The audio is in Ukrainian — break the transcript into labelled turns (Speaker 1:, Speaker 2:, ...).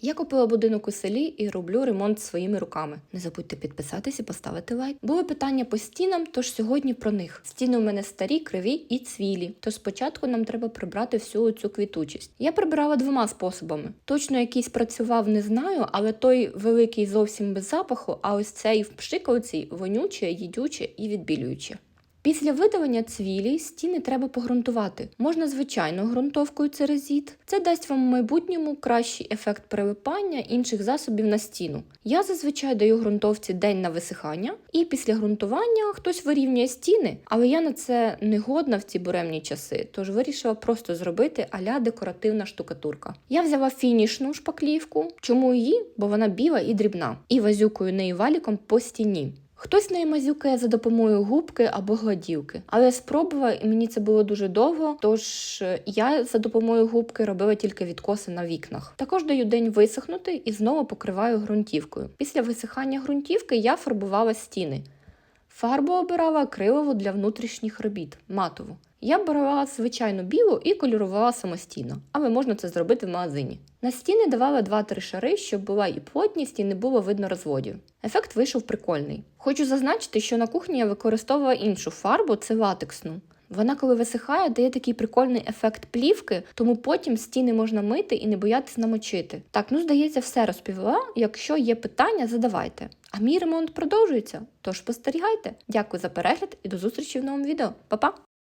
Speaker 1: Я купила будинок у селі і роблю ремонт своїми руками. Не забудьте підписатись і поставити лайк. Були питання по стінам, тож сьогодні про них. Стіни у мене старі, криві і цвілі. Тож спочатку нам треба прибрати всю цю квітучість. Я прибирала двома способами. Точно якийсь працював, не знаю, але той великий зовсім без запаху, а ось цей в пшикавці вонюче, їдюче і відбілююче. Після видалення цвілі стіни треба погрунтувати. Можна звичайною ґрунтовкою церезіт. Це дасть вам в майбутньому кращий ефект прилипання інших засобів на стіну. Я зазвичай даю ґрунтовці день на висихання, і після ґрунтування хтось вирівнює стіни, але я на це не годна в ці буремні часи, тож вирішила просто зробити аля декоративна штукатурка. Я взяла фінішну шпаклівку. Чому її? Бо вона біла і дрібна, і вазюкою нею валіком по стіні. Хтось не мазюкає за допомогою губки або гладівки, але я спробувала і мені це було дуже довго. Тож е, я за допомогою губки робила тільки відкоси на вікнах. Також даю день висохнути і знову покриваю ґрунтівкою. Після висихання ґрунтівки я фарбувала стіни. Фарбу обирала акрилову для внутрішніх робіт, матову. Я брала звичайну білу і кольорувала самостійно, але можна це зробити в магазині. На стіни давала 2-3 шари, щоб була і плотність, і не було видно розводів. Ефект вийшов прикольний. Хочу зазначити, що на кухні я використовувала іншу фарбу, це латексну. Вона, коли висихає, дає такий прикольний ефект плівки, тому потім стіни можна мити і не боятись намочити. Так, ну здається, все розповіла. Якщо є питання, задавайте. А мій ремонт продовжується, тож спостерігайте. Дякую за перегляд і до зустрічі в новому відео. Па-па!